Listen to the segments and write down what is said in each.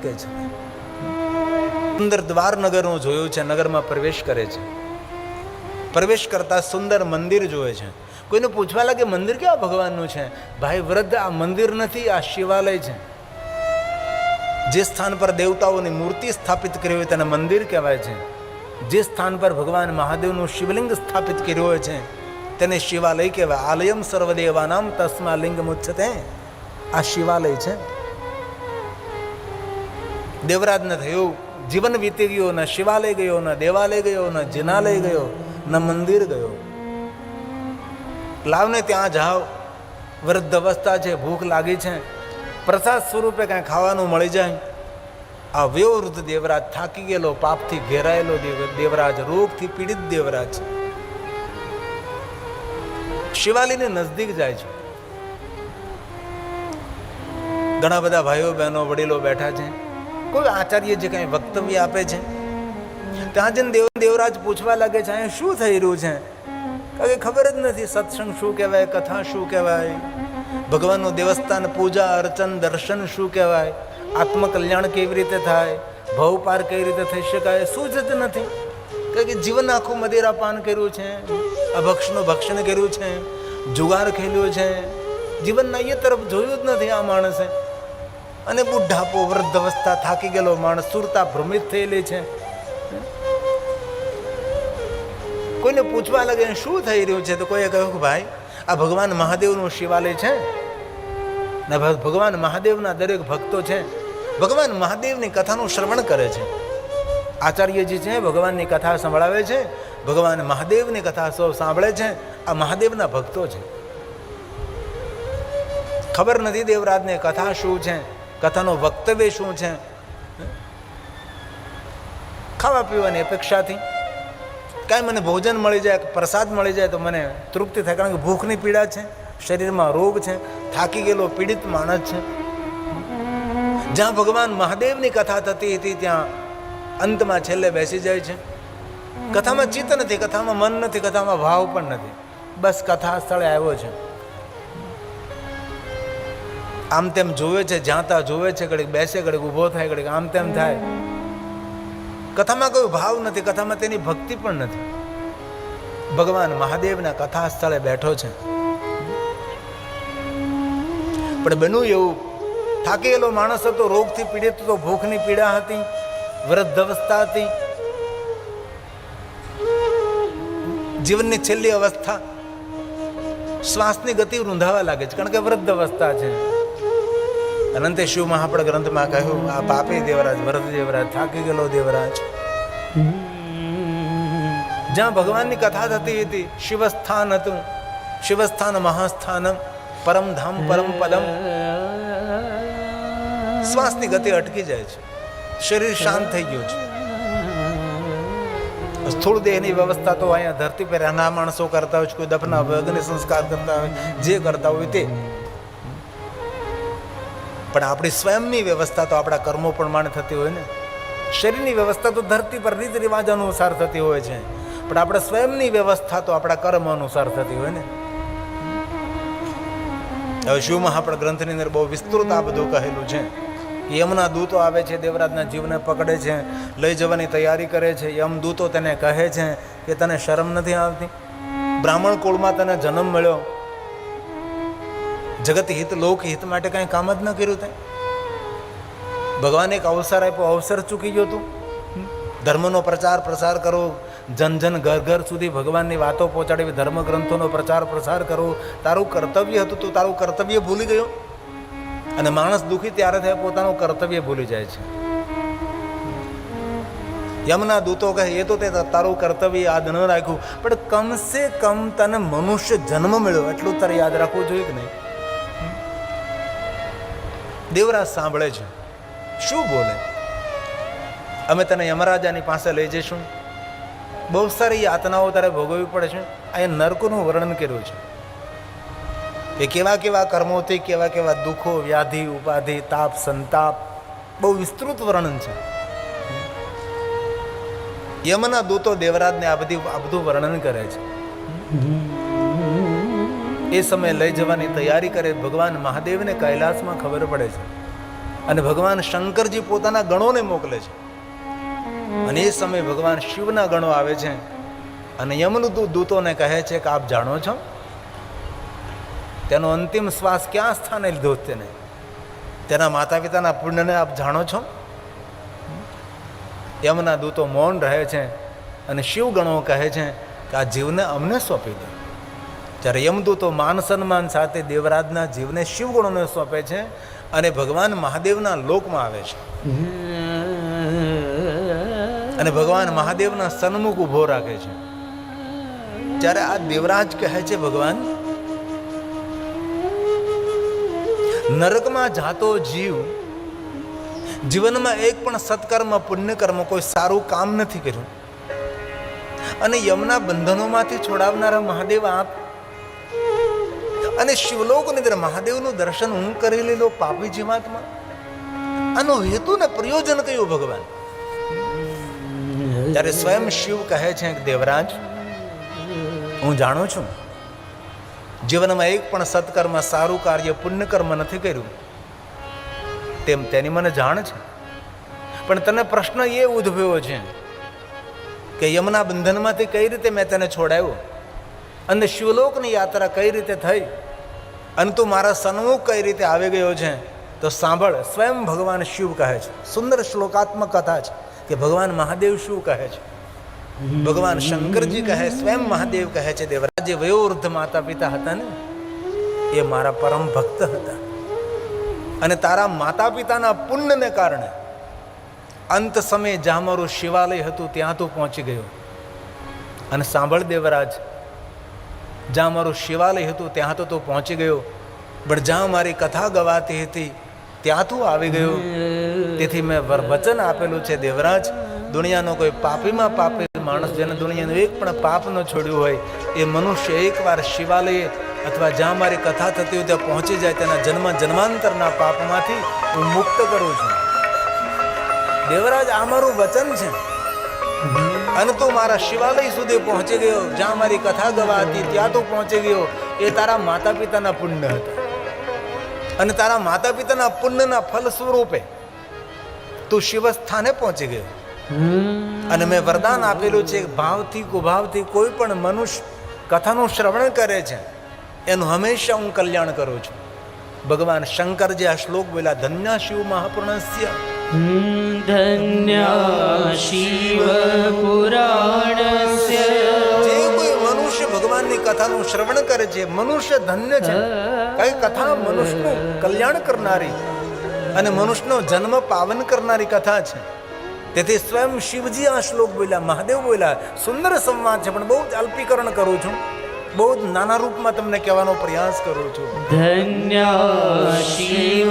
અટકે છે. સુંદર દ્વાર નગરનું જોયું છે, નગરમાં પ્રવેશ કરે છે. પ્રવેશ કરતા સુંદર મંદિર જોવે છે. કોઈને પૂછવા લાગે, મંદિર કેવા ભગવાનનું છે? ભાઈ, વૃદ્ધ, આ મંદિર નથી, આ શિવાલય છે. જે સ્થાન પર દેવતાઓની મૂર્તિ સ્થાપિત કરી હોય તેને મંદિર કહેવાય છે. જે સ્થાન પર ભગવાન મહાદેવનું શિવલિંગ સ્થાપિત કર્યું હોય છે, તેને શિવાલય કહેવાય. આલયમ સર્વદેવાનામ તસ્મા લિંગ મુચ્છતે આ શિવાલય છે. દેવરાજને થયું, જીવન વીતી ગયું, ને શિવાલય ગયો, ને દેવાલય ગયો, ને જિનાલય ગયો, ને મંદિર ગયો. લાવને ત્યાં જાઓ. વૃદ્ધ અવસ્થા છે, ભૂખ લાગી છે. પ્રસાદ સ્વરૂપે કાંઈ ખાવાનું મળી જાય. આ વયોવૃદ્ધ દેવરાજ થાકી ગયેલો, પાપથી ઘેરાયેલો દેવ- દેવરાજ રોગથી પીડિત દેવરાજ. છે શિવાલીની નજદીક જાય છે. ઘણા બધા ભાઈઓ બહેનો, વડીલો બેઠા છે. કોઈ આચાર્ય જે કંઈ વક્તવ્ય આપે છે? ત્યાં જઈને દેવ, દેવરાજ પૂછવા લાગે છે અહીંયા શું થઈ રહ્યું છે? કારણ કે ખબર જ નથી, સત્સંગ શું કહેવાય? કથા શું કહેવાય? ભગવાનનું દેવસ્થાન, પૂજા, અર્ચન, દર્શન શું કહેવાય? આત્મકલ્યાણ કેવી રીતે થાય? ભવ પાર કેવી રીતે થઈ શકાય? શું જ નથી. કારણ કે જીવન આખું મદિરા પાન કર્યું છે, અભક્ષનું ભક્ષણ કર્યું છે, જુગાર ખેલ્યો છે. જીવનના એ તરફ જોયું જ નથી આ માણસે. અને બુઢાપો વૃદ્ધ અવસ્થા થાકી ગયેલો માણસ સુરતા ભ્રમિત થયેલી છે. કોઈને પૂછવા લાગે શું થઈ રહ્યું છે, તો કોઈએ કહ્યું કે ભાઈ, આ ભગવાન મહાદેવનું શિવાલય છે. ને ભગવાન મહાદેવના દરેક ભક્તો છે. ભગવાન મહાદેવની કથાનું શ્રવણ કરે છે. આચાર્યજી છે, ભગવાનની કથા સંભળાવે છે. ભગવાન મહાદેવની કથા સૌ સાંભળે છે. આ મહાદેવના ભક્તો છે. ખબર નથી દેવરાજને કથા શું છે. કથાનું વક્તવ્ય શું છે? ખાવા પીવાની અપેક્ષાથી? કાંઈ મને ભોજન મળી જાય, પ્રસાદ મળી જાય તો મને તૃપ્તિ થાય, કારણ કે ભૂખની પીડા છે, શરીરમાં રોગ છે, થાકી ગયેલો પીડિત માણસ છે. જ્યાં ભગવાન મહાદેવની કથા થતી હતી, ત્યાં અંતમાં છેલ્લે બેસી જાય છે. કથામાં ચિત્ત નથી, કથામાં મન નથી, કથામાં ભાવ પણ નથી. બસ કથા સ્થળે આવ્યો છે. આમ તેમ જોવે છે જ્યાં ત્યાં જોવે છે ઘડીક બેસે ઘડીક ઊભો થાય ઘડીક આમ તેમ થાય. કથામાં કોઈ ભાવ નથી, કથામાં તેની ભક્તિ પણ નથી. ભગવાન મહાદેવના કથા સ્થળે બેઠો છે. પણ બન્યું એવું, થાકેલો માણસ હતો, રોગથી પીડિત હતો, ભૂખની પીડા હતી વૃદ્ધ અવસ્થા હતી. જીવનની છેલ્લી અવસ્થા શ્વાસની ગતિ રૂંધાવા લાગે છે, કારણ કે વૃદ્ધ અવસ્થા છે. અનંતે શિવ મહાપડ ગ્રંથમાં કહ્યું, આ પાપે દેવરાજ, ભરત દેવરાજ, થાકી ગયેલો દેવરાજ. જ્યાં ભગવાનની કથા થતી હતી, શિવસ્થાન હતું. શિવસ્થાન મહાસ્થાનમ પરમધામ પરમ પદમ. શ્વાસની ગતિ અટકી જાય છે. શરીર શાંત થઈ ગયું છે. સ્થૂળ દેહની વ્યવસ્થા તો અહીંયા ધરતી પર નાના માણસો કરતા હોય છે, કોઈ દફના હોય અગ્નિ સંસ્કાર કરતા હોય, જે કરતા હોય તે. પણ આપણી સ્વયંની વ્યવસ્થા તો આપણા કર્મો પ્રમાણે થતી હોય ને. શરીરની વ્યવસ્થા તો ધરતી પર રીત રિવાજ અનુસાર થતી હોય છે. પણ આપણે સ્વયંની વ્યવસ્થા તો આપણા કર્મ અનુસાર થતી હોય ને. હવે શિવ મહાપડ ગ્રંથની અંદર બહુ વિસ્તૃત આ બધું કહેલું છે. યમના દૂતો આવે છે, દેવરાજના જીવને પકડે છે, લઈ જવાની તૈયારી કરે છે. યમ દૂતો તેને કહે છે કે તને શરમ નથી આવતી? બ્રાહ્મણ કુળમાં તને જન્મ મળ્યો. જગત હિત, લોક હિત માટે કાંઈ કામ જ ન કર્યું તે. ભગવાને એક અવસર આપ્યો, અવસર ચૂકી ગયો તું. ધર્મનો પ્રચાર, પ્રસાર કરો. જન જન ઘર ઘર સુધી ભગવાનની વાતો પહોંચાડવી, ધર્મ ગ્રંથોનો પ્રચાર, પ્રસાર કરો. તારું કર્તવ્ય હતું તું, તારું કર્તવ્ય ભૂલી ગયો. અને માણસ દુઃખી ત્યારે થાય પોતાનું કર્તવ્ય ભૂલી જાય છે. યમના દૂતો કહે, એ તો તે તારું કર્તવ્ય યાદ ન રાખ્યું. પણ કમસે કમ તને મનુષ્ય જન્મ મળ્યો, એટલું તારે યાદ રાખવું જોઈએ કે નહીં? દેવરાજ સાંભળે છે. શું બોલે? અમે તને યમરાજાની પાસે લઈ જઈશું. બહુ સારી યાતનાઓ તારે ભોગવવી પડે છે. અહીંયા નરકોનું વર્ણન કર્યું છે. કે કેવા કેવા કર્મોથી કેવા કેવા દુઃખો, વ્યાધિ, ઉપાધિ, તાપ, સંતાપ, બહુ વિસ્તૃત વર્ણન છે. યમના દૂતો દેવરાજને આ બધી આ બધું વર્ણન કરે છે. એ સમયે લઈ જવાની તૈયારી કરે ભગવાન મહાદેવને કૈલાસમાં ખબર પડે છે. અને ભગવાન શંકરજી પોતાના ગણોને મોકલે છે. અને એ સમયે ભગવાન શિવના ગણો આવે છે અને યમનું દૂતોને કહે છે કે આપ જાણો છો? તેનો અંતિમ શ્વાસ ક્યાં સ્થાને લીધો તેને? તેના માતા પિતાના પુણ્યને આપ જાણો છો? યમના દૂતો મૌન રહે છે અને શિવ ગણો કહે છે કે આ જીવને અમને સોંપી દો. જ્યારે યમદૂતો માન સન્માન સાથે દેવરાજના જીવને શિવગુણોને સોંપે છે અને ભગવાન મહાદેવના લોકમાં આવે છે. અને ભગવાન મહાદેવના સન્મુખ ઊભો રાખે છે. જ્યારે આ દેવરાજ કહે છે, ભગવાન, નરકમાં જાતો જીવ જીવનમાં એક પણ સત્કર્મ, પુણ્યકર્મ કોઈ સારું કામ નથી કર્યું. અને યમના બંધનોમાંથી છોડાવનારા મહાદેવ આપ અને શિવલોકની અંદર મહાદેવનું દર્શન હું કરી લીધો પાપી જીવાત્મા. આનો હેતુ ને પ્રયોજન કયું ભગવાન? ત્યારે સ્વયં શિવ કહે છે દેવરાજ, હું જાણું છું, જીવનમાં એક પણ સત્કર્મ સારું કાર્ય પુણ્યકર્મ નથી કર્યું. તેમ તેની મને જાણ છે. પણ તને પ્રશ્ન એ ઉદ્ભવ્યો છે કે યમના બંધનમાંથી કઈ રીતે મેં તને છોડાવ્યો? અને શિવલોકની યાત્રા કઈ રીતે થઈ? અને તું મારા સન્મુખ કઈ રીતે આવી ગયો છે? તો સાંભળ, સ્વયં ભગવાન શિવ કહે છે. સુંદર શ્લોકાત્મક કથા છે કે ભગવાન મહાદેવ શું કહે છે? ભગવાન શંકરજી કહે, સ્વયં મહાદેવ કહે છે, દેવરાજ જે વયોવૃદ્ધ માતા પિતા હતા ને? એ મારા પરમ ભક્ત હતા. અને તારા માતા પિતાના પુણ્યને કારણે અંત સમયે જ્યાં મારું શિવાલય હતું, ત્યાં તું પહોંચી ગયો. અને સાંભળ દેવરાજ જ્યાં મારું શિવાલય હતું, ત્યાં તો તું પહોંચી ગયો. પણ જ્યાં મારી કથા ગવાતી હતી, ત્યાં તું આવી ગયો. તેથી મેં વરવચન આપેલું છે, દેવરાજ, દુનિયાનો કોઈ પાપીમાં પાપી માણસ જેને દુનિયાનું એક પણ પાપ ન છોડ્યું હોય, એ મનુષ્ય એકવાર શિવાલયે અથવા જ્યાં મારી કથા થતી હોય ત્યાં પહોંચી જાય, તેના જન્મ, જન્માંતરના પાપમાંથી હું મુક્ત કરું છું. દેવરાજ, આ મારું વચન છે. અને તું મારા શિવાલય સુધી પહોંચી ગયો. જ્યાં મારી કથા ગવાતી ત્યાં તું પહોંચી ગયો. એ તારા માતા પિતાના પુણ્ય હતા. અને તારા માતા પિતાના પુણ્યના ફલ સ્વરૂપે તું શિવસ્થાને પહોંચી ગયો. અને મેં વરદાન આપેલું છે ભાવથી કુભાવથી કોઈ પણ મનુષ્ય કથાનું શ્રવણ કરે છે એનું હંમેશા હું કલ્યાણ કરું છું. ભગવાન શંકર જે આ શ્લોક બોલ્યા ધન્ય શિવ મહાપુર્ણસ્ય. ધન્ય શિવ પુરાણસ્ય જે કોઈ મનુષ્ય ભગવાનની કથાનું શ્રવણ કરે છે મનુષ્ય ધન્ય છે કઈ કથા મનુષ્યનું કલ્યાણ કરનારી અને મનુષ્યનો જન્મ પાવન કરનારી કથા છે તેથી સ્વયં શિવજી આ શ્લોક બોલ્યા મહાદેવ બોલ્યા સુંદર સંવાદ છે પણ બહુ જ અલ્પીકરણ કરું છું બહુ જ નાના રૂપમાં તમને કહેવાનો પ્રયાસ કરું છું. ધન્ય શિવ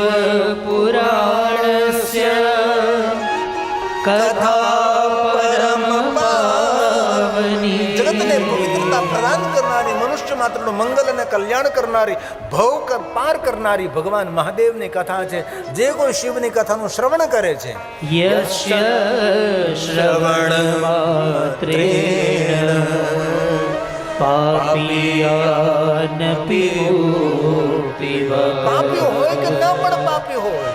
મનુષ્ય મંગલ અને કલ્યાણ કરનારી ભવ પાર કરનારી ભગવાન મહાદેવની કથા છે જે કોઈ શિવની કથાનું શ્રવણ કરે છે. શ્રવણ માત્રેણ પાપિયાન પીવો પાપી હોય કે ન પણ પાપી હોય?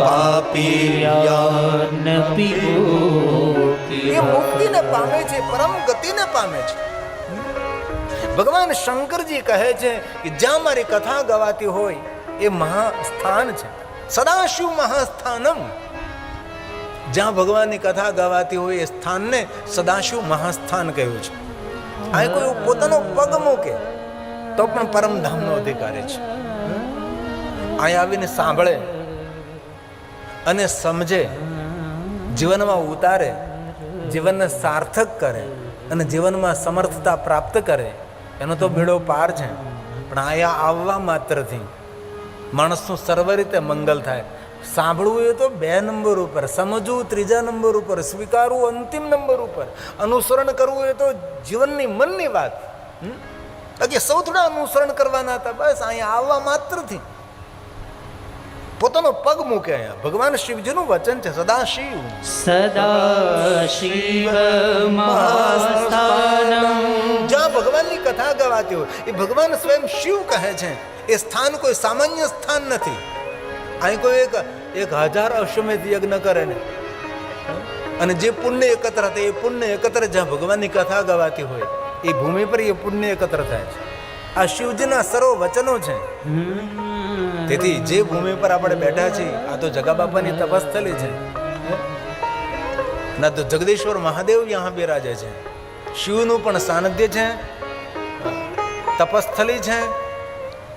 પાપિયાન પીવો એ મુક્તિને પામે છે પરમ ગતિને પામે છે. ભગવાન શંકરજી કહે છે કે જ્યાં મારી કથા ગવાતી હોય એ મહાસ્થાન છે. સદાશિવ મહાસ્થાનમ. જ્યાં ભગવાનની કથા ગવાતી હોય એ સ્થાનને સદાશિવ મહાસ્થાન કહ્યું છે. આ કોઈ પોતાનો પગ મૂકે, તો પણ પરમધામનો અધિકારી છે. અહીં આવીને સાંભળે અને સમજે, જીવનમાં ઉતારે, જીવનને સાર્થક કરે અને જીવનમાં સમર્થતા પ્રાપ્ત કરે. એનો તો ભીડો પાર છે. પણ અહીંયા આવવા માત્રથી માણસનું સર્વ રીતે મંગલ થાય. સાંભળવું એ તો બે નંબર ઉપર, સમજવું ત્રીજા નંબર ઉપર, સ્વીકારવું અંતિમ નંબર ઉપર. અનુસરણ કરવું એ તો જીવનની મનની વાત? બાકી સૌ થોડા અનુસરણ કરવાના હતા, બસ અહીંયા આવવા માત્રથી. પોતાનો પગ મૂકે અહીંયા. ભગવાન શિવજીનું વચન છે સદા શિવ સદા શિવ મહાસ્થાનમ. જ્યાં ભગવાનની કથા ગવાતી હોય એ ભગવાન સ્વયં શિવ કહે છે. એ સ્થાન કોઈ સામાન્ય સ્થાન નથી. અહીં કોઈ એક એક હજાર અશ્વમેધ યજ્ઞ કરે ને. અને જે પુણ્ય એકત્ર થાય એ પુણ્ય એકત્ર જ્યાં ભગવાનની કથા ગવાતી હોય એ ભૂમિ પર એ પુણ્ય એકત્ર થાય છે. આ શિવજીના સર્વ વચનો છે તેથી જે ભૂમિ પર આપણે બેઠા છીએ, આ તો જગા બાપાની તપસ્થલી છે. ના તો જગદીશ્વર મહાદેવ યહાં બિરાજે છે. શિવનું પણ સાનધ્ય છે. તપસ્થલી છે.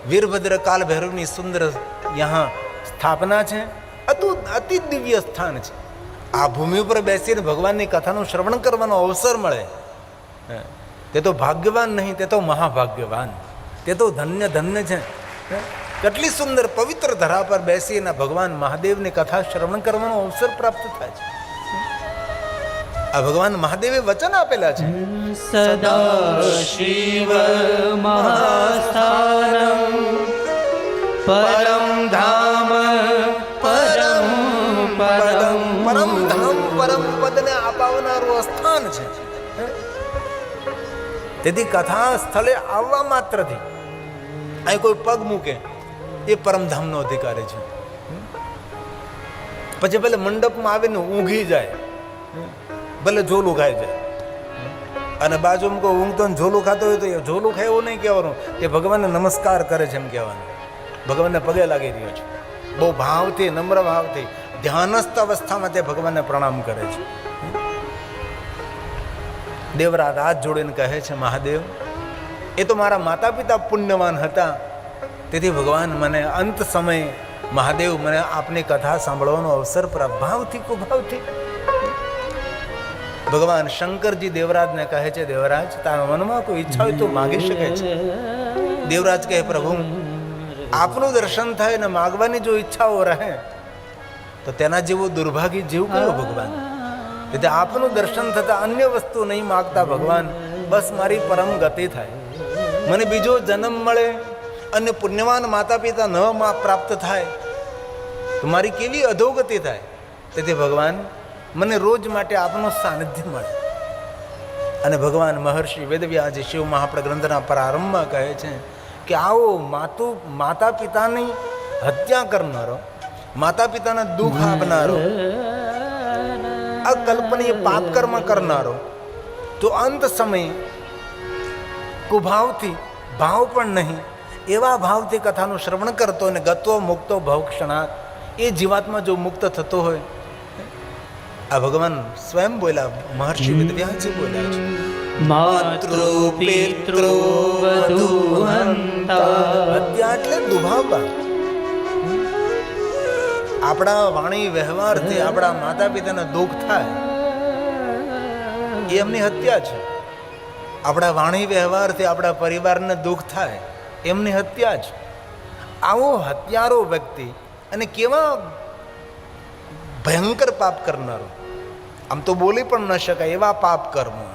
વીરભદ્ર કાલ ભૈરવની સુંદર યહાં સ્થાપના છે. અતુત અતિ દિવ્ય સ્થાન છે. આ ભૂમિ ઉપર બેસીને ભગવાનની કથાનું શ્રવણ કરવાનો અવસર મળે. તે તો ભાગ્યવાન નહીં, તે તો મહાભાગ્યવાન. તે તો ધન્ય ધન્ય છે. કેટલી સુંદર પવિત્ર ધરા પર બેસીને ભગવાન મહાદેવની કથા શ્રવણ કરવાનો અવસર પ્રાપ્ત થાય છે. આ ભગવાન મહાદેવે વચન આપેલા છે. સદા શિવ મહાસ્થાનમ. પરમ ધામ પરમ પરમ. પરમ પરમ ધામ પરમ પદને અપાવનારું સ્થાન છે. તેથી કથા સ્થળે આવવા માત્રથી અહીં કોઈ પગ મૂકે. એ પરમધામનો અધિકારી છે. પછી ભલે મંડપમાં આવીને ઊંઘી જાય, ભલે ઝોલું ખાઈ જાય. અને બાજુમાં કોઈ ઊંઘતો ઝોલું ખાતો હોય તો એ ઝોલું ખાય એવું નહીં કહેવાનું. એ ભગવાનને નમસ્કાર કરે છે એમ કહેવાનું. ભગવાનને પગે લાગી રહ્યો છે. બહુ ભાવથી, નમ્ર ભાવથી, ધ્યાનસ્થ અવસ્થામાં તે ભગવાનને પ્રણામ કરે છે. દેવરા રાત જોડીને કહે છે, મહાદેવ, એ તો મારા માતા પિતા પુણ્યવાન હતા. તેથી ભગવાન મને અંત સમયે મહાદેવ મને આપની કથા સાંભળવાનો અવસર પ્રભાવથી કુભાવથી ભગવાન શંકરજી દેવરાજને કહે છે, દેવરાજ, તારા મનમાં કોઈ ઈચ્છા હોય તો માગી શકે છે. દેવરાજ કહે, પ્રભુ, આપનું દર્શન થાય ને માગવાની જો ઈચ્છાઓ રહે, તો તેના જેવો દુર્ભાગ્ય જીવ કયો ભગવાન? એટલે આપનું દર્શન થતા અન્ય વસ્તુ નહીં માગતા ભગવાન. બસ મારી પરમ ગતિ થાય. મને બીજો જન્મ મળે અને પુણ્યવાન માતા પિતા ન પ્રાપ્ત થાય, તો મારી કેવી અધોગતિ થાય? તેથી ભગવાન મને રોજ માટે આપનું સાનિધ્ય મળે. અને ભગવાન મહર્ષિ વેદવ્યાજી શિવ મહાપ્રગ્રંથના પ્રારંભમાં કહે છે કે આવો માતુ માતા પિતાની હત્યા કરનારો માતા પિતાને દુઃખ આપનારો, અકલ્પનીય પાપકર્મ કરનારો, તો અંત સમયે કુભાવથી ભાવ પણ નહીં એવા ભાવથી કથાનું શ્રવણ કરતો અને ગત્વો મુક્તો ભવક્ષણાત એ જીવાત્મા જો મુક્ત થતો હોય આ ભગવાન સ્વયં બોલ્યા મહર્ષિ વિદ્યાજી બોલ્યા છે. માતૃ પિતૃ એટલે દુભાવવા. આપણા વાણી વ્યવહારથી આપણા માતા પિતાને દુઃખ થાય એ એમની હત્યા છે. આપણા વાણી વ્યવહારથી આપણા પરિવારને દુઃખ થાય એમની હત્યા છે આવો હત્યારો વ્યક્તિ અને કેવા ભયંકર પાપ કરનારો. આમ તો બોલી પણ ન શકાય એવા પાપ કર્મો.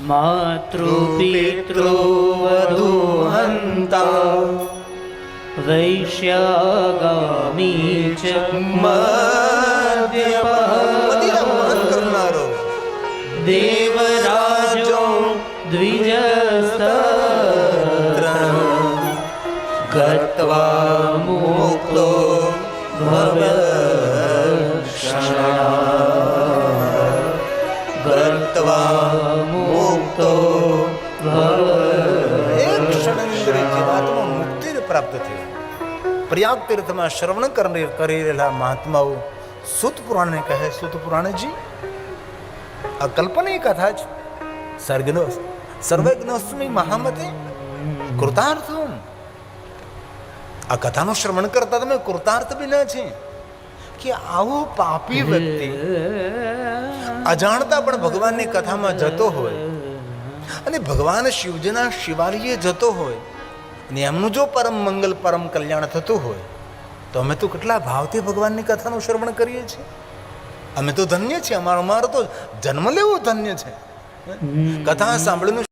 માતૃ પિતૃ વધુહંતા. વૈશ્યાગામી ચ મદિરા દેવરાજો દ્વિજસ્તત્ર ગત્વા મુક્તો ભવ ગત્વા મુક્તો પ્રાપ્ત પ્રયાગ તીર્થમાં શ્રવણ કરી રહેલા મહાત્માઓ સુત પુરાણને કહે સુત પુરાણજી આ કલ્પના કથા છે સર્ગનો સર્વજ્ઞોસ્મી મહામતે કૃતાર્થમ આ કથાનું શ્રવણ કરતા તમે કૃતાર્થ બી ના છે. કે આવો પાપી વ્યક્તિ અજાણતા પણ ભગવાનની કથામાં જતો હોય અને ભગવાન શિવજીના શિવાલયે જતો હોય અને એમનું જો પરમ મંગલ પરમ કલ્યાણ થતું હોય તો અમે તો કેટલા ભાવથી ભગવાનની કથાનું શ્રવણ કરીએ છીએ. અમે તો ધન્ય છીએ અમારો અમારો તો જન્મ લેવો ધન્ય છે. કથા સાંભળીને